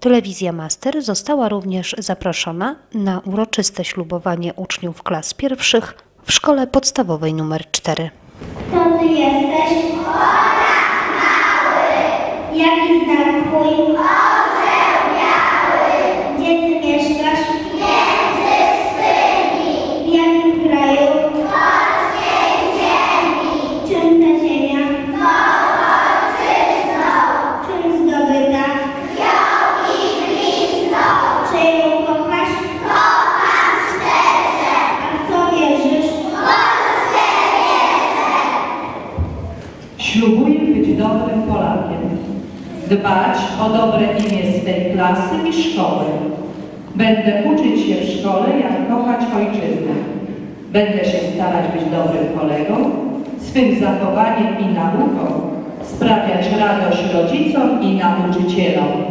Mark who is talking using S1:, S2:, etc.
S1: Telewizja Master została również zaproszona na uroczyste ślubowanie uczniów klas pierwszych w szkole podstawowej nr 4.
S2: To ty jesteś? Chłopak mały. Jaki znak twój?
S3: Ślubuję być dobrym Polakiem, dbać o dobre imię swej klasy i szkoły. Będę uczyć się w szkole, jak kochać ojczyznę. Będę się starać być dobrym kolegą, swym zachowaniem i nauką sprawiać radość rodzicom i nauczycielom.